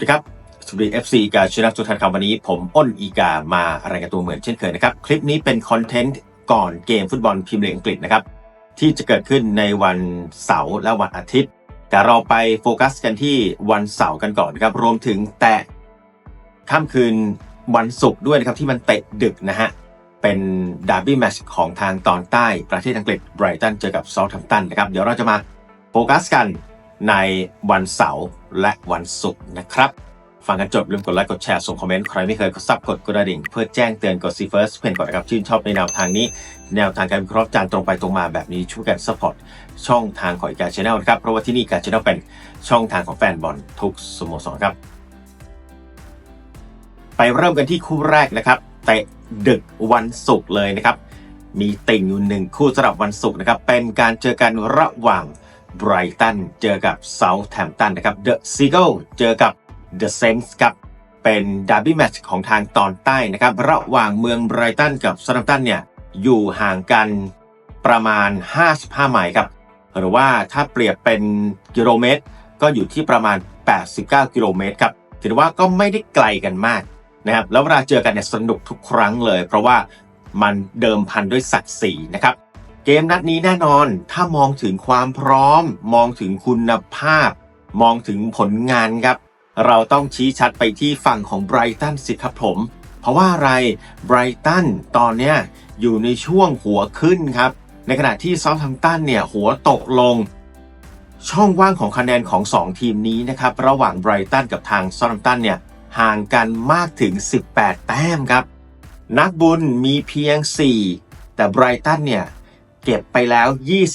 สวัสดีครับ สวัสดี FC อีกาชื่อนักทุกท่านครับวันนี้ ผมอ้นอีกามารายงานตัวเหมือนเช่นเคยนะครับ คลิปนี้เป็นคอนเทนต์ก่อนเกมฟุตบอลพรีเมียร์ลีกอังกฤษนะครับ ที่จะเกิดขึ้นในวันเสาร์และวันอาทิตย์ แต่เราไปโฟกัสกันที่วันเสาร์กันก่อนนะครับ รวมถึงแตะค่ำคืนวันศุกร์ด้วยนะครับ ที่มันเตะดึกนะฮะ เป็นดาร์บี้แมตช์ของทางตอนใต้ประเทศอังกฤษไบรตันเจอกับซาท์แฮมป์ตันนะครับเดี๋ยวเราจะมาโฟกัสกัน ในวันเสาร์และวันศุกร์นะครับฟังกันจบลืมกดไลค์กดแชร์ส่งคอมเมนต์ใครไม่เคยกดซับกดกระดิ่ง เพื่อแจ้งเตือนกดซีเฟิร์สเพนก่อนนะครับชื่นชอบในแนวทางนี้ แนวทางการวิเคราะห์จานตรงไปตรงมาแบบนี้ช่วยกันซัพพอร์ตช่องทางของอีกาชแนลนะครับ เพราะว่าที่นี่การชแนลเป็นช่องทางของแฟนบอลทุกสโมสรครับ ไปเริ่มกันที่คู่แรกนะครับเตะดึกวันศุกร์เลยนะครับ มีติ่งอยู่หนึ่งคู่สำหรับวันศุกร์นะครับเป็นการเจอกันระหว่าง ไบรตันเจอกับเซาท์แฮมป์ตันนะครับเดอะซีเกิลเจอกับเดอะเซนส์ครับเป็นดาร์บี้แมตช์ของทางตอนใต้นะครับ ระหว่างเมืองไบรตันกับเซาท์แฮมป์ตันเนี่ยอยู่ห่างกันประมาณ 55 ไมล์ครับ หรือว่าถ้าเปรียบเป็นกิโลเมตร ก็อยู่ที่ประมาณ 89 กิโลเมตรครับถือว่าก็ไม่ได้ไกลกันมากนะครับแล้วเวลาเจอกันเนี่ยสนุกทุกครั้งเลย เพราะว่ามันเดิมพันด้วยศักดิ์ศรีนะครับ เกมนัดนี้แน่นอน ถ้ามองถึงความพร้อม มองถึงคุณภาพ มองถึงผลงานครับ เราต้องชี้ชัดไปที่ฝั่งของไบรตันสิครับผม เพราะว่าอะไรไบรตันตอนเนี้ยอยู่ในช่วงหัวขึ้นครับ ในขณะที่ซาท์แฮมป์ตันเนี่ยหัวตกลง ช่องว่างของคะแนนของ 2 ทีมนี้นะครับระหว่างไบรตันกับทางซาท์แฮมป์ตันเนี่ยห่างกันมากถึง 18 แต้มครับ นักบุญมีเพียง 4 แต่ไบรตันเนี่ย เก็บไปแล้ว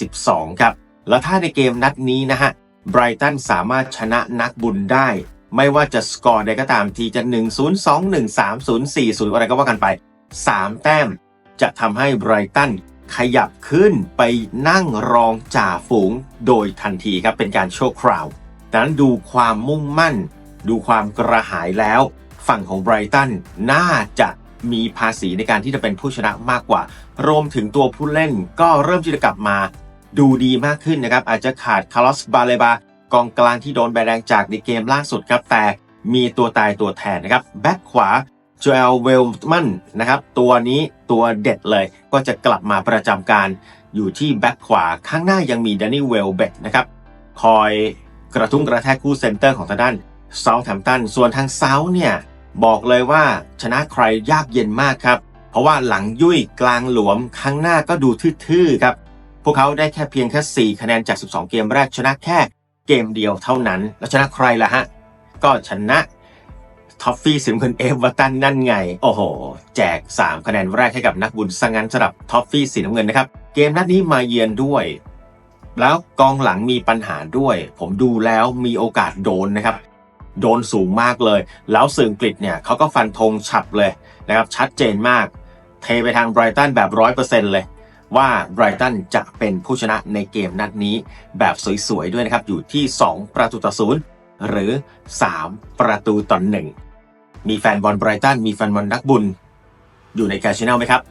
22 ครับ แล้วถ้าในเกมนัดนี้นะฮะไบรตันสามารถชนะนักบุญได้ ไม่ว่าจะสกอร์ใดก็ตามทีจะ 1 0 2 1 3 0 4 0 อะไรก็ว่ากันไป 3 แต้ม จะทำให้ไบรตันขยับขึ้นไปนั่งรองจ่าฝูงโดยทันทีครับเป็นการโชว์คราวดังนั้นดูความมุ่งมั่น ดูความกระหายแล้ว ฝั่งของไบรตันน่าจะ มีภาษีในการที่จะเป็นผู้ชนะมากกว่า รวมถึงตัวผู้เล่นก็เริ่มที่จะกลับมาดูดีมากขึ้นนะครับ อาจจะขาดคาร์ลสบาเลบากองกลางที่โดนใบแดงจากในเกมล่าสุดครับ แต่มีตัวตายตัวแทนนะครับ แบ็คขวาโจเอลเวลมันนะครับ ตัวนี้ตัวเด็ดเลยก็จะกลับมาประจำการอยู่ที่แบ็คขวาข้างหน้ายังมีแดนนี่เวลเบกนะครับ คอยกระทุ้งกระแทกคู่เซนเตอร์ของทางด้านเซาท์แฮมป์ตันส่วนทางเซาท์เนี่ย บอกเลยว่าชนะใครยากเย็นมากครับ เพราะว่าหลังยุ่ยกลางหลวมข้งหน้าก็ดูทื่อๆครับ พวกเขาได้แค่เพียงแค่ 4 คะแนนจาก 12 เกมแรกชนะแค่เกมเดียวเท่านั้น แล้วชนะใครล่ะฮะ ก็ชนะท็อฟฟี่สิมคนเอเวอร์ตันนั่นไง โอ้โห แจก 3 คะแนนแรกให้กับนักบุญสังงันสำหรับท็อฟฟี่สีน้ำเงินนะครับ เกมนัดนี้มาเยือนด้วย แล้วกองหลังมีปัญหาด้วย ผมดูแล้วมีโอกาสโดนนะครับ โดนสูงมากเลย แล้วสื่ออังกฤษเนี่ยเขาก็ฟันธงฉับเลยนะครับชัดเจนมาก เทไปทางไบรตันแบบร้อยเปอร์เซ็นต์เลย ว่าไบรตันจะเป็นผู้ชนะในเกมนัดนี้แบบสวยๆด้วยนะครับ อยู่ที่ 2 ประตูต่อศูนย์หรือ 3 ประตูต่อหนึ่งมีแฟนบอลไบรตันมีแฟนบอลนักบุญ อยู่ในการชแนลไหมครับ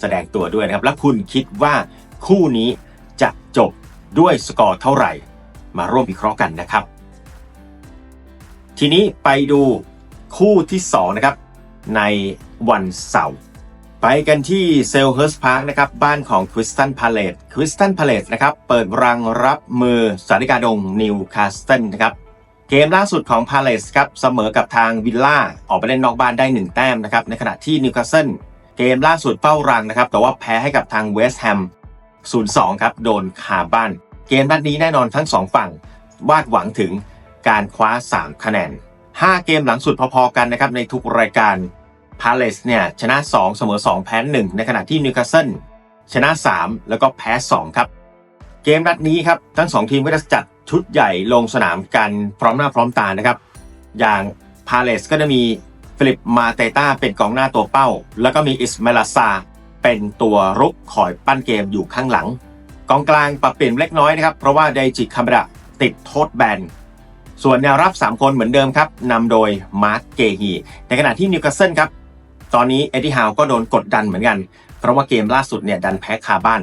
แสดงตัวด้วยนะครับ แล้วคุณคิดว่าคู่นี้จะจบด้วยสกอร์เท่าไหร่ มาร่วมวิเคราะห์กันนะครับ ทีนี้ไปดูคู่ที่ 2 นะครับ ในวันเสาร์ไปกันที่เซลเฮิร์สพาร์คนะครับ บ้านของคริสตันพาเลตคริสตันพาเลตนะครับ เปิดรังรับมือสาริกาดงนิวคาสเซิลนะครับ เกมล่าสุดของพาเลสครับ เสมอกับทางวิลล่า ออกไปเล่นนอกบ้านได้ 1 แต้มนะครับ ในขณะที่นิวคาสเซิลเกมล่าสุดเป้ารังนะครับ แต่ว่าแพ้ให้กับทางเวสต์แฮม 0-2 ครับ โดนขาบ้าน เกมนัดนี้แน่นอนทั้ง 2 ฝั่งวาดหวังถึง การคว้า 3 คะแนน 5 เกมหลังสุดพอๆกันนะครับในทุกรายการพาเลสเนี่ยชนะ 2 เสมอ 2 แพ้ 1 ในขณะที่นิวคาสเซิลชนะ 3 แล้วก็แพ้ 2 ครับ เกมนัดนี้ครับ ทั้ง 2 ทีมก็จะจัดชุดใหญ่ลงสนามกันพร้อมหน้าพร้อมตานะครับ อย่างพาเลสก็จะมีฟิลิปมาเตต้าเป็นกองหน้าตัวเป้า แล้วก็มีอิสมาลาซาเป็นตัวรุกคอยปั้นเกมอยู่ข้างหลัง กองกลางปรับเปลี่ยนเล็กน้อยนะครับ เพราะว่าไดจิคาเบระติดโทษแบน ส่วนแนวรับ 3 คนเหมือนเดิมครับนำโดยมาร์คเกฮีในขณะที่นิวคาสเซิลครับ ตอนนี้เอ็ดดี้ฮาวก็โดนกดดันเหมือนกัน เพราะว่าเกมล่าสุดเนี่ยดันแพ้คาบ้าน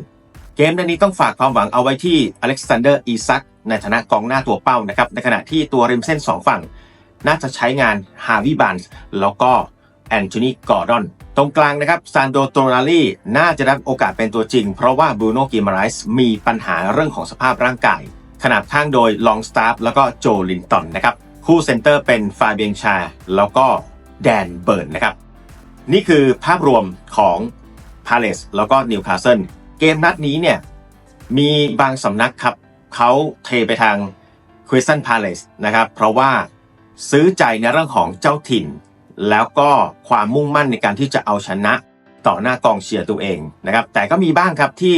เกมนัดนี้ต้องฝากความหวังเอาไว้ที่อเล็กซานเดอร์อีซักในฐานะกองหน้าตัวเป้านะครับ ในขณะที่ตัวริมเส้น 2 ฝั่ง น่าจะใช้งานฮาวิบันส์แล้วก็แอนโทนีกอร์ดอนตรงกลางนะครับซานโดโตนาลีน่าจะได้โอกาสเป็นตัวจริง เพราะว่าบูโนกิมาไรส์มีปัญหาเรื่องของสภาพร่างกาย ขนาดข้างโดยลองสตาร์ฟแล้วก็โจลินตันนะครับ คู่เซนเตอร์เป็นฟาเบียงชา แล้วก็แดนเบิร์นนะครับ นี่คือภาพรวมของพาเลสแล้วก็นิวคาสเซิลเกมนัดนี้เนี่ยมีบางสำนักครับเขาเทไปทางคริสตันพาเลสนะครับ เพราะว่าซื้อใจในเรื่องของเจ้าถิ่น แล้วก็ความมุ่งมั่นในการที่จะเอาชนะต่อหน้ากองเชียร์ตัวเองนะครับ แต่ก็มีบ้างครับที่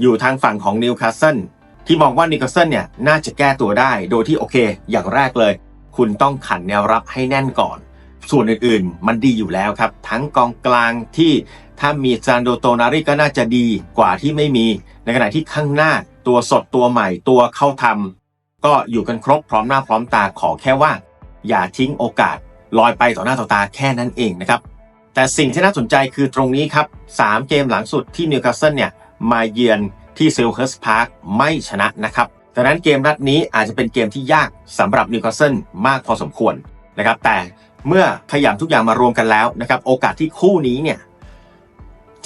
อยู่ทางฝั่งของนิวคาสเซิล ที่มองว่านิวคาสเซิลเนี่ยน่าจะแก้ตัวได้โดยที่โอเค อย่างแรกเลย คุณต้องขันแนวรับให้แน่นก่อน ส่วนอื่นๆ มันดีอยู่แล้วครับ ทั้งกองกลางที่ถ้ามีซานโดโตนาริก็น่าจะดีกว่าที่ไม่มี ในขณะที่ข้างหน้าตัวสดตัวใหม่ตัวเข้าทำก็อยู่กันครบพร้อมหน้าพร้อมตาขอแค่ว่า อย่าทิ้งโอกาสลอยไปต่อหน้าต่อตาแค่นั้นเองนะครับแต่สิ่งที่น่าสนใจคือตรงนี้ครับ 3 เกมหลังสุดที่นิวคาสเซิลเนี่ยมาเยือน ที่เซลเฮิร์สพาร์คไม่ชนะนะครับดังนั้นเกมนัดนี้อาจจะเป็นเกมที่ยากสำหรับนิวคาสเซิลมากพอสมควรนะครับ แต่เมื่อพยายามทุกอย่างมารวมกันแล้วนะครับ โอกาสที่คู่นี้เนี่ย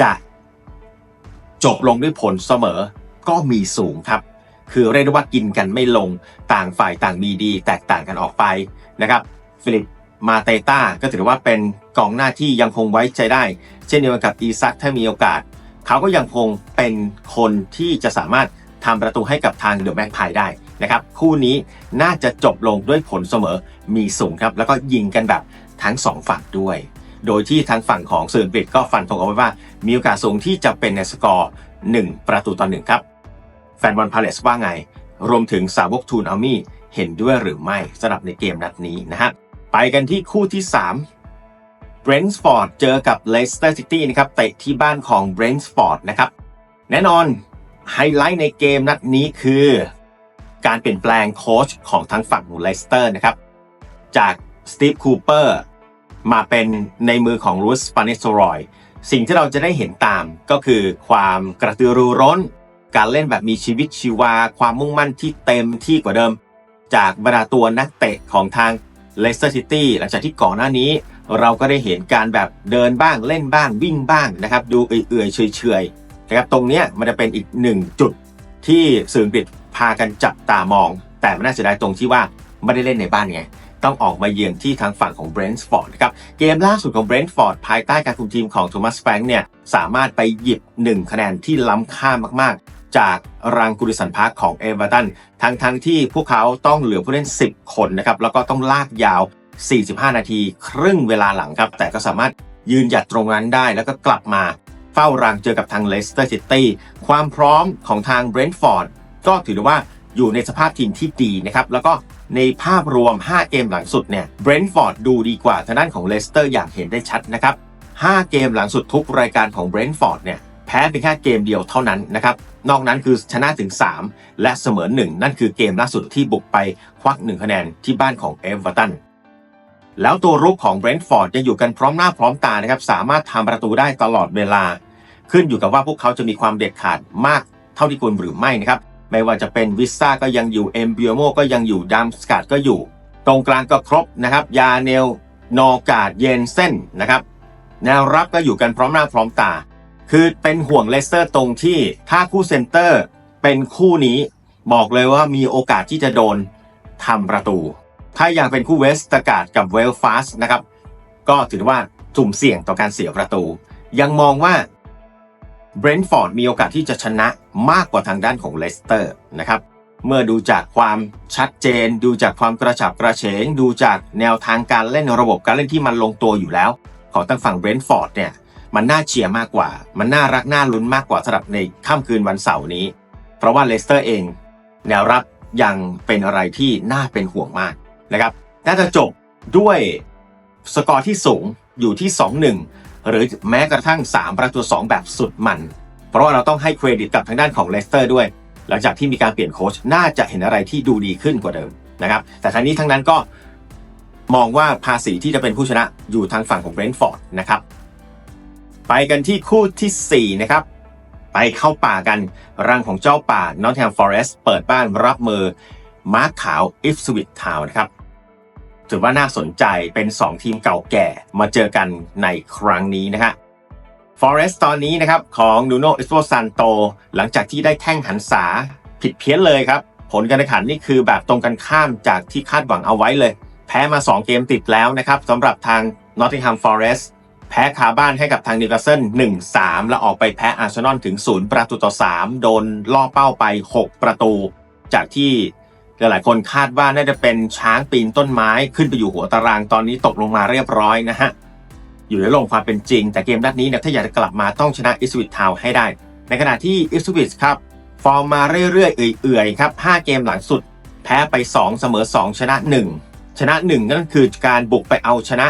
จะจบลงด้วยผลเสมอก็มีสูงครับ คือเรียกได้ว่ากินกันไม่ลงต่างฝ่ายต่างมีดี แตกต่างกันออกไปนะครับฟิลิปมาเตต้าก็ถือว่าเป็นกองหน้าที่ยังคงไว้ใจได้ เช่นเดียวกับอีซักถ้ามีโอกาส เขาก็ยังคงเป็นคนที่จะสามารถทำประตูให้กับทางเดอะแม็กพายได้นะครับ คู่นี้น่าจะจบลงด้วยผลเสมอมีสูงครับ แล้วก็ยิงกันแบบทั้งสองฝั่งด้วย โดยที่ทางฝั่งของสื่ออังกฤษก็ฟันธงเอาไว้ว่า มีโอกาสสูงที่จะเป็นในสกอร์ 1 ประตูต่อหนึ่งครับ แฟนบอลพาเลสว่าไง รวมถึงสาวกทูนอัลมี่เห็นด้วยหรือไม่สำหรับในเกมนัดนี้นะฮะไปกันที่คู่ที่ 3 b r e n t f o r d เจอกับ Leicester City นะครับเตะที่บ้านของ b r e n t f o r d นะครับแน่นอนไฮไลท์ในเกมนัดนี้คือ การเปลี่ยนแปลงโค้ชของทั้งฝั่งของ Leicester นะครับจากสตีฟคูเปอร์มาเป็นในมือของรูสปานิสรอยสิ่งที่เราจะได้เห็นตามก็คือความกระตือรือร้น การเล่นแบบมีชีวิตชีวา ความมุ่งมั่นที่เต็มที่กว่าเดิม จากบรรดาตัวนักเตะของทางเลสเตอร์ซิตี้หลังจากที่ก่อนหน้านี้ เราก็ได้เห็นการแบบเดินบ้างเล่นบ้างวิ่งบ้างนะครับ ดูเอื่อยๆเฉยๆนะครับตรงเนี้ยมันจะเป็นอีกหนึ่งจุดที่สื่ออังกฤษพากันจับตามอง แต่มันน่าเสียดายตรงที่ว่าไม่ได้เล่นในบ้านไง ต้องออกมาเยือนที่ทางฝั่งของเบรนท์ฟอร์ดนะครับเกมล่าสุดของเบรนท์ฟอร์ดภายใต้การคุมทีมของโทมัสแฟรงค์เนี่ยสามารถไปหยิบ 1 คะแนนที่ล้ำค่ามากๆ จากรังกุริสันพาร์คของเอเวอร์ตันทั้งที่พวกเขาต้องเหลือผู้เล่น 10 คนนะครับแล้วก็ต้องลากยาว 45 นาที ครึ่งเวลาหลังครับ แต่ก็สามารถยืนหยัดตรงนั้นได้แล้วก็กลับมาเฝ้ารังเจอกับทางเลสเตอร์ซิตี้ความพร้อมของทางเบรนท์ฟอร์ดก็ถือได้ว่าอยู่ในสภาพทีมที่ดีนะครับแล้วก็ในภาพรวม 5 เกมหลังสุดเนี่ยเบรนท์ฟอร์ดดูดีกว่าทางด้านของเลสเตอร์อย่างเห็นได้ชัดนะครับ 5 เกมหลังสุดทุกรายการของเบรนท์ฟอร์ดเนี่ยแพ้เพียงแค่เกมเดียวเท่านั้นนะครับ นอกนั้นคือชนะถึง 3 และเสมอ 1 นั่นคือเกมล่าสุดที่บุกไปควัก 1 คะแนนที่บ้านของเอเวอร์ตัน แล้วตัวรุกของเบรนท์ฟอร์ดยังอยู่กันพร้อมหน้าพร้อมตานะครับ สามารถทำประตูได้ตลอดเวลา ขึ้นอยู่กับว่าพวกเขาจะมีความเด็ดขาดมากเท่าที่ควรหรือไม่นะครับ ไม่ว่าจะเป็นวิสซ่าก็ยังอยู่เอ็มบิโอโมก็ยังอยู่ดัมสกัดก็อยู่ ตรงกลางก็ครบนะครับ ยาเนลนอกาดเยนเซ่นนะครับ แนวรับก็อยู่กันพร้อมหน้าพร้อมตา คือเป็นห่วงเลสเตอร์ตรงที่ถ้าคู่เซนเตอร์เป็นคู่นี้ บอกเลยว่ามีโอกาสที่จะโดนทำประตู ถ้ายังเป็นคู่เวสต์กาดกับเวลฟาสนะครับ ก็ถือว่าสุ่มเสี่ยงต่อการเสียประตู ยังมองว่าเบรนท์ฟอร์ดมีโอกาสที่จะชนะมากกว่าทางด้านของเลสเตอร์นะครับ เมื่อดูจากความชัดเจน ดูจากความกระฉับกระเฉง ดูจากแนวทางการเล่นระบบการเล่นที่มันลงตัวอยู่แล้ว ของทางฝั่งเบรนท์ฟอร์ดเนี่ยมันน่าเชียร์มากกว่า มันน่ารักน่าลุ้นมากกว่าสำหรับในค่ำคืนวันเสาร์นี้ เพราะว่าเลสเตอร์เอง แนวรับยังเป็นอะไรที่น่าเป็นห่วงมาก นะครับ น่าจะจบด้วยสกอร์ที่สูงอยู่ที่ 2-1 หรือแม้กระทั่ง 3 ประตู 2 แบบสุดมัน เพราะว่าเราต้องให้เครดิตกับทางด้านของเลสเตอร์ด้วย หลังจากที่มีการเปลี่ยนโค้ชน่าจะเห็นอะไรที่ดูดีขึ้นกว่าเดิมนะครับ แต่ทั้งนี้ทั้งนั้นก็มองว่าภาษีที่จะเป็นผู้ชนะอยู่ทางฝั่งของเบรนท์ฟอร์ดนะครับ ไปกันที่คู่ทีสี่4 นะครับ ไปเข้าป่ากันรังของเจ้าป่านอตแฮมฟอเรสต์เปิดบ้านรับมือ มาร์คขาวอิฟสวิตทาวนะครับถือว่าน่าสนใจเป็น 2 ทีมเก่าแก่มาเจอกันในครั้งนี้นะฮะฟอเรสต์ตอนนี้นะครับของนูโนเอสโ o ซันโตหลังจากที่ได้แข้งหันษาผิดเพี้ยนเลยครับ ผลการแข่งขันนี่คือแบบตรงกันข้ามจากที่คาดหวังเอาไว้เลย แพ้มา 2 เกมติดแล้วนะครับสำหรับทางนอตติงแฮมฟอเรสต์แพ้คาบ้านให้กับทางนิวคาสเซิล1-3 แล้วออกไปแพ้อาร์เซนอลถึง 0 ประตูต่อ 3 โดนล่อเป้าไป 6 ประตู จากที่ หลายๆคนคาดว่าน่าจะเป็นช้างปีนต้นไม้ขึ้นไปอยู่หัวตารางตอนนี้ตกลงมาเรียบร้อยนะฮะ อยู่ในโลกความเป็นจริง แต่เกมนัดนี้เนี่ยถ้าอยากจะกลับมาต้องชนะอิสวิตทาวให้ได้ ในขณะที่อิสวิตครับฟอร์มมาเรื่อยๆ เอื่อยๆครับ 5 เกมหลังสุด แพ้ไป 2 เสมอ 2 ชนะ 1 ชนะ 1 นั่นคือการบุกไปเอาชนะ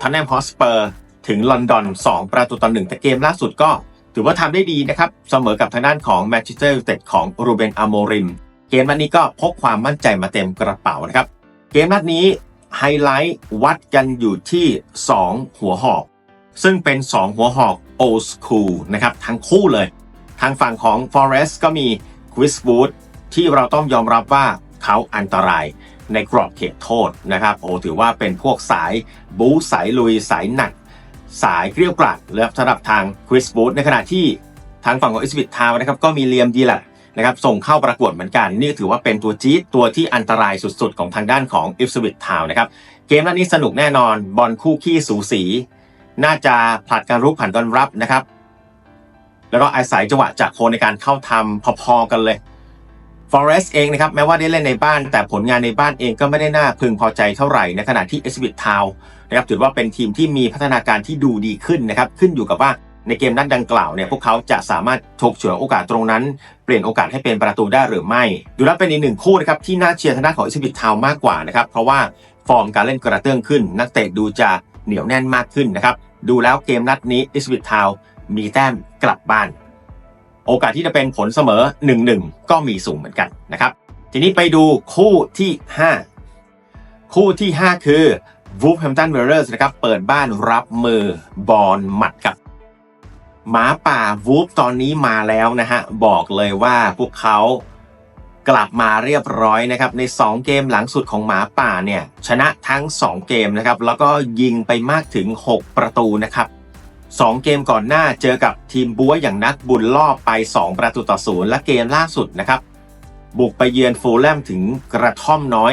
ทันแนมฮอสเปอร์ถึงลอนดอน 2 ประตูต่อ1แต่เกมล่าสุดก็ ถือว่าทำได้ดีนะครับ เสมอกับทางด้านของแมนเชสเตอร์ยูไนเต็ดของรูเบนอาโมริม เกมนัดนี้ก็พกความมั่นใจมาเต็มกระเป๋านะครับ เกมนัดนี้ไฮไลท์วัดกันอยู่ที่ 2 หัวหอก ซึ่งเป็น 2 หัวหอก old school นะครับทั้งคู่เลย ทางฝั่งของ Forest ก็มี Chris Wood ที่เราต้องยอมรับว่าเขาอันตรายในกรอบเขตโทษนะครับโอ้ถือว่าเป็นพวกสายบู๊สายลุยสายหนัก สายเกลียวกล่อมและสำหรับทาง Chris Wood ในขณะที่ทางฝั่งของอิสบิททาวนะครับก็มีเลียมดีแล นะครับส่งเข้าประกวดเหมือนกัน นี่ถือว่าเป็นตัวจี๊ดตัวที่อันตรายสุดๆ ของทางด้านของอิฟสวิตทาวนะครับเกมนัดนี้สนุกแน่นอนบอลคู่ขี้สูสี น่าจะผลัดการรุกผ่านการรับนะครับ แล้วก็อาศัยจังหวะจากโคนในการเข้าทำพอๆกันเลย Forest เองนะครับแม้ว่าได้เล่นในบ้านแต่ผลงานในบ้านเองก็ไม่ได้น่าพึงพอใจเท่าไหร่ในขณะที่เอสบิททาวนะครับถือว่าเป็นทีมที่มีพัฒนาการที่ดูดีขึ้นนะครับขึ้นอยู่กับว่า ในเกมนัดดังกล่าวเนี่ยพวกเขาจะสามารถถกเฉวยโอกาสตรงนั้น เปลี่ยนโอกาสให้เป็นประตูได้หรือไม่ ดูแล้วเป็นอีกหนึ่งคู่นะครับที่น่าเชียร์ทางด้านของอิสบิททาวมากกว่านะครับเพราะว่าฟอร์มการเล่นกระเตื้องขึ้น นักเตะดูจะเหนียวแน่นมากขึ้นนะครับดูแล้วเกมนัดนี้อิสบิททาวมีแต้มกลับบ้าน โอกาสที่จะเป็นผลเสมอ 1-1 ก็มีสูงเหมือนกันนะครับทีนี้ไปดูคู่ที่ 5 คู่ที่ 5 คือ Wolverhampton Wanderers นะครับเปิดบ้านรับมือบอลหมัดกับ หมาป่าวูฟตอนนี้มาแล้วนะฮะ บอกเลยว่าพวกเขากลับมาเรียบร้อยนะครับ ใน 2 เกมหลังสุดของหมาป่าเนี่ย ชนะทั้ง 2 เกมนะครับ แล้วก็ยิงไปมากถึง 6 ประตูนะครับ 2 เกมก่อนหน้าเจอกับทีมบัวอย่างนักบุญล่อบไป 2 ประตูต่อศูนย์และเกมล่าสุดนะครับ บุกไปเยือนฟูลแลมถึงกระท่อมน้อย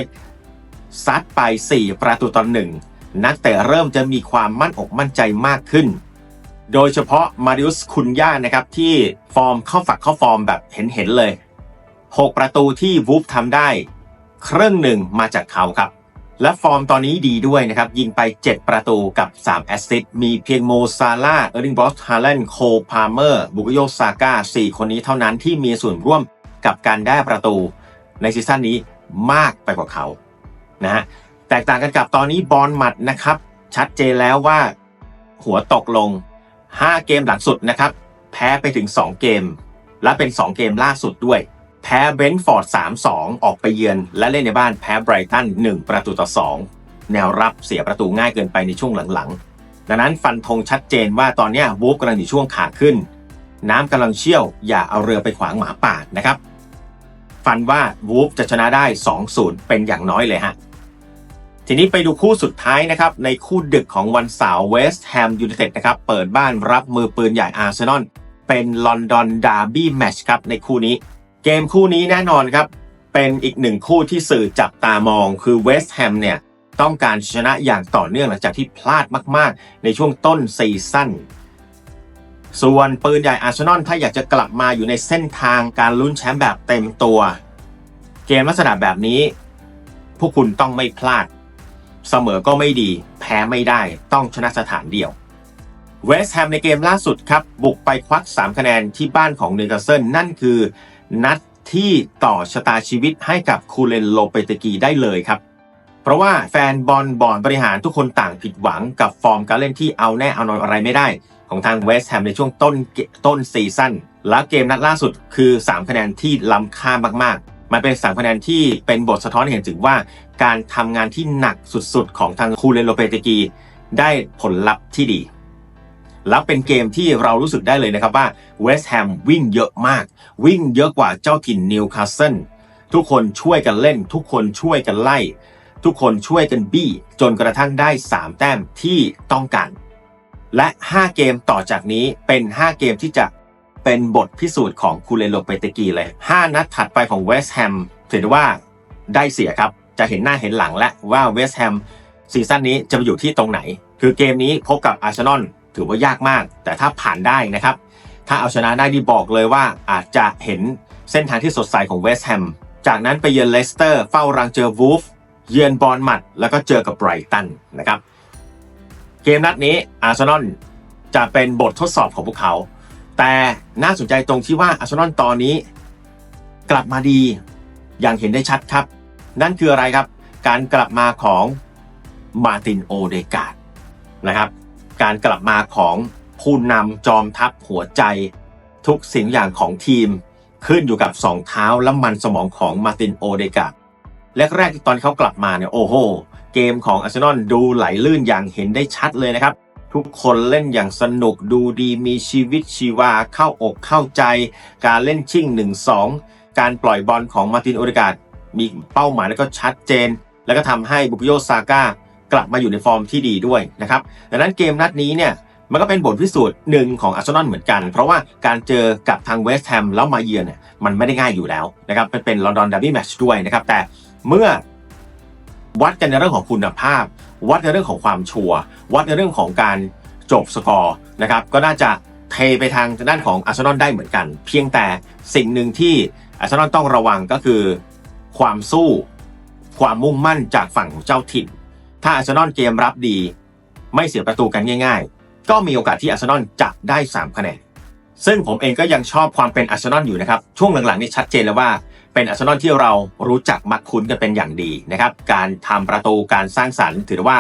ซัดไป 4 ประตูต่อหนึ่งนักเตะเริ่มจะมีความมั่นอกมั่นใจมากขึ้น โดยเฉพาะมาริอุสคุนย่านะครับที่ฟอร์มเข้าฝักเข้าฟอร์มแบบเห็นๆเลย 6 ประตูที่วูฟทำได้ครึ่งหนึ่งมาจากเขาครับ และฟอร์มตอนนี้ดีด้วยนะครับ ยิงไป 7 ประตูกับ 3 แอสซิสต์มีเพียงโมซาลาเออร์ลิงบอสฮาเลนโคพาเมอร์ บุกโยซาก้า4คนนี้เท่านั้นที่มีส่วนร่วมกับการได้ประตู ในซีซั่นนี้มากไปกว่าเขานะฮะแตกต่างกันกับตอนนี้บอลหมัดนะครับ ชัดเจนแล้วว่า หัวตกลง 5 เกมหลังสุดนะครับ แพ้ไปถึง 2 เกม และเป็น 2 เกมล่าสุดด้วย แพ้เบนฟอร์ด 3-2 ออกไปเยือน และเล่นในบ้านแพ้ไบรตัน 1 ประตูต่อ 2 แนวรับเสียประตูง่ายเกินไปในช่วงหลังๆ ดังนั้นฟันธงชัดเจนว่าตอนนี้วูฟกำลังอยู่ช่วงขาขึ้น น้ำกำลังเชี่ยว อย่าเอาเรือไปขวางหมาป่านะครับ ฟันว่าวูฟจะชนะได้ 2-0 เป็นอย่างน้อยเลยฮะ ทีนี้ไปดูคู่สุดท้ายนะครับ ในคู่ดึกของวันเสาร์เวสต์แฮมยูไนเต็ดนะครับ เปิดบ้านรับมือปืนใหญ่อาร์เซนอลเป็นลอนดอนดาร์บี้แมชครับในคู่นี้ เกมคู่นี้แน่นอนครับ เป็นอีกหนึ่งคู่ที่สื่อจับตามองคือเวสต์แฮมเนี่ย ต้องการชนะอย่างต่อเนื่องหลังจากที่พลาดมาก ๆ ในช่วงต้นซีซั่นส่วนปืนใหญ่อาร์เซนอลถ้าอยากจะกลับมาอยู่ในเส้นทางการลุ้นแชมป์แบบเต็มตัว เกมลักษณะแบบนี้ พวกคุณต้องไม่พลาด เสมอก็ไม่ดี แพ้ไม่ได้ต้องชนะสถานเดียว เวสต์แฮมในเกมล่าสุดครับ บุกไปควัก 3 คะแนนที่บ้านของนิวคาสเซิลนั่นคือ นัดที่ต่อชะตาชีวิตให้กับคูเลนโลเปตกีได้เลยครับ เพราะว่าแฟนบอลบอร์ดบริหารทุกคนต่างผิดหวังกับฟอร์มการเล่นที่เอาแน่เอานอนอะไรไม่ได้ ของทางเวสต์แฮมในช่วงต้นต้นซีซั่นและเกมนัดล่าสุดคือ 3 คะแนนที่ล้ำค่ามากๆ มันเป็น3คะแนนที่เป็นบทสะท้อนให้เห็นถึงว่า การทำงานที่หนักสุดๆ ของทางคูเลนโลเปเตกี ได้ผลลัพธ์ที่ดี แล้วเป็นเกมที่เรารู้สึกได้เลยนะครับว่าเวสต์แฮมวิ่งเยอะมาก วิ่งเยอะกว่าเจ้าถิ่นนิวคาสเซิลทุกคนช่วยกันเล่น ทุกคนช่วยกันไล่ ทุกคนช่วยกันบี้ จนกระทั่งได้ 3 แต้มที่ต้องการและ 5 เกมต่อจากนี้เป็น 5 เกมที่จะ เป็นบทพิสูจน์ของคูเลโลเปเตกีเลย 5 นัดถัดไปของเวสต์แฮมถือว่าได้เสียครับ จะเห็นหน้าเห็นหลังและว่าเวสต์แฮมซีซั่นนี้จะไปอยู่ที่ตรงไหน คือเกมนี้พบกับอาร์เซนอลถือว่ายากมาก แต่ถ้าผ่านได้นะครับ ถ้าเอาชนะได้ดีบอกเลยว่าอาจจะเห็นเส้นทางที่สดใสของเวสต์แฮมจากนั้นไปเยือนเลสเตอร์เฝ้ารังเจอวูฟเยือนบอลมัด แล้วก็เจอกับไบรตันนะครับ เกมนัดนี้อาร์เซนอลจะเป็นบททดสอบของพวกเขา แต่น่าสนใจตรงที่ว่าอาร์เซนอลตอนนี้ กลับมาดีอย่างเห็นได้ชัดครับ นั่นคืออะไรครับ การกลับมาของมาตินโอเดกาดนะครับ การกลับมาของผู้นำจอมทัพหัวใจ ทุกสิ่งอย่างของทีม ขึ้นอยู่กับสองเท้าและมันสมองของมาตินโอเดกาแรกๆที่ตอนเขากลับมาเนี่ยโอ้โห เกมของอาร์เซนอลดูไหลลื่นอย่างเห็นได้ชัดเลยนะครับ ทุกคนเล่นอย่างสนุกดูดีมีชีวิตชีวาเข้าอกเข้าใจ การเล่นชิ่ง 1-2 การปล่อยบอลของมาร์ตินโอเดกาดมีเป้าหมายแล้วก็ชัดเจน แล้วก็ทำให้บุกโยซาก้ากลับมาอยู่ในฟอร์มที่ดีด้วยนะครับดังนั้นเกมนัดนี้เนี่ยมันก็เป็นบทพิสูจน์หนึ่งของอาร์เซนอลเหมือนกัน เพราะว่าการเจอกับทางเวสต์แฮมแล้วมาเยือนเนี่ยมันไม่ได้ง่ายอยู่แล้วนะครับเป็นลอนดอนดับบี้แมตช์ด้วยนะครับแต่เมื่อวัดกันในเรื่องของคุณภาพ วัดในเรื่องของความชัวร์วัดในเรื่องของการจบสกอร์นะครับก็น่าจะเทไปทางด้านของอาร์เซนอลได้เหมือนกัน เพียงแต่สิ่งหนึ่งที่อาร์เซนอลต้องระวังก็คือ ความสู้ ความมุ่งมั่นจากฝั่งของเจ้าถิ่น ถ้าอาร์เซนอลเกมรับดี ไม่เสียประตูกันง่าย ๆ ก็มีโอกาสที่อาร์เซนอลจะได้3คะแนนซึ่งผมเองก็ยังชอบความเป็นอาร์เซนอลอยู่นะครับช่วงหลังๆนี่ชัดเจนแล้วว่า เป็นอาร์เซนอลที่เรารู้จักมักคุ้นกันเป็นอย่างดีนะครับ การทำประตูการสร้างสรรค์ ถือว่า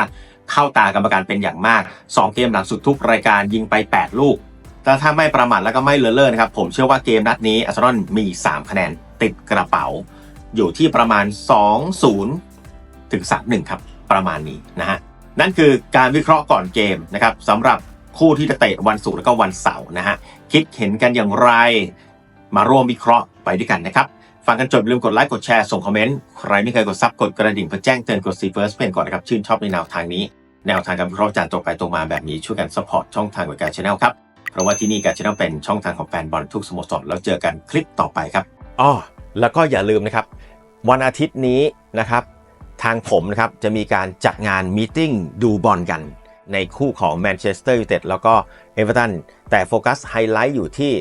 เข้าตากรรมการเป็นอย่างมาก 2 เกมหลังสุดทุกรายการยิงไป 8 ลูก แต่ถ้าไม่ประมาทแล้วก็ไม่เลอะเล่อะนะครับ ผมเชื่อว่าเกมนัดนี้อาร์เซนอลมี 3 คะแนนติดกระเป๋า อยู่ที่ประมาณ 2-0 ถึง 3-1 ครับ ประมาณนี้นะฮะนั่นคือการวิเคราะห์ก่อนเกมนะครับสำหรับคู่ที่จะเตะวันศุกร์แล้วก็วันเสาร์นะฮะคิดเห็นกันอย่างไร มาร่วมวิเคราะห์ไปด้วยกันนะครับ ฟังกันจบอย่าลืมกดไลค์กดแชร์ส่งคอมเมนต์ใครไม่เคยกดซับกดกระดิ่งเพื่อแจ้งเตือนกดซีเฟิร์สเป็นก่อนนะครับชื่นชอบในแนวทางนี้ แนวทางการวิเคราะห์จานตรงไปตรงมาแบบนี้ช่วยกันสปอร์ตช่องทางของการช anel ครับเพราะว่าที่นี่การช anel เป็นช่องทางของแฟนบอลทุกสโมสรแล้วเจอกันคลิปต่อไปครับอ้อแล้วก็อย่าลืมนะครับ วันอาทิตย์นี้นะครับ ทางผมนะครับจะมีการจัดงานมีติ้งดูบอลกัน ในคู่ของแมนเชสเตอร์ยูไนเต็ดแล้วก็เอเวอร์ตันแต่โฟกัสไฮไลท์อยู่ที่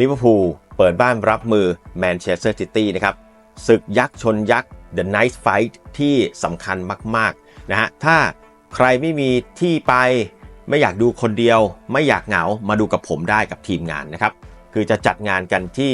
ลิเวอร์พูล เปิดบ้านรับมือแมนเชสเตอร์ซิตี้นะครับศึกยักษ์ชนยักษ์ The Night Fight ที่สำคัญมากๆนะฮะถ้าใครไม่มีที่ไปไม่อยากดูคนเดียว ไม่อยากเหงามาดูกับผมได้กับทีมงานนะครับคือจะจัดงานกันที่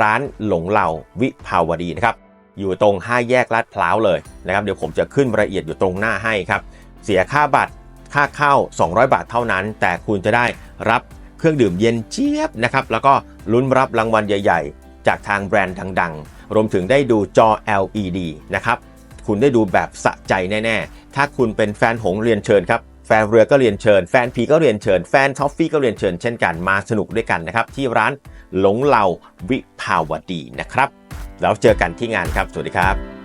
ร้านหลงเหล่าวิภาวดีนะครับอยู่ตรง 5 แยกลาดพร้าวเลยนะครับเดี๋ยวผมจะขึ้นรายละเอียดอยู่ตรงหน้าให้ครับเสียค่าบัตรค่าเข้า 200 บาทเท่านั้น แต่คุณจะได้รับ เครื่องดื่มเย็นเจี๊ยบนะครับ แล้วก็ลุ้นรับรางวัลใหญ่ ๆ จากทางแบรนด์ดังๆ รวมถึงได้ดูจอ LED นะครับ คุณได้ดูแบบสะใจแน่ ๆ ถ้าคุณเป็นแฟนหงเรียนเชิญครับ แฟนเรือก็เรียนเชิญ แฟนผีก็เรียนเชิญ แฟนท็อฟฟี่ก็เรียนเชิญเช่นกัน มาสนุกด้วยกันนะครับ ที่ร้านหลงเหล่าวิภาวดีนะครับ แล้วเจอกันที่งานครับ สวัสดีครับ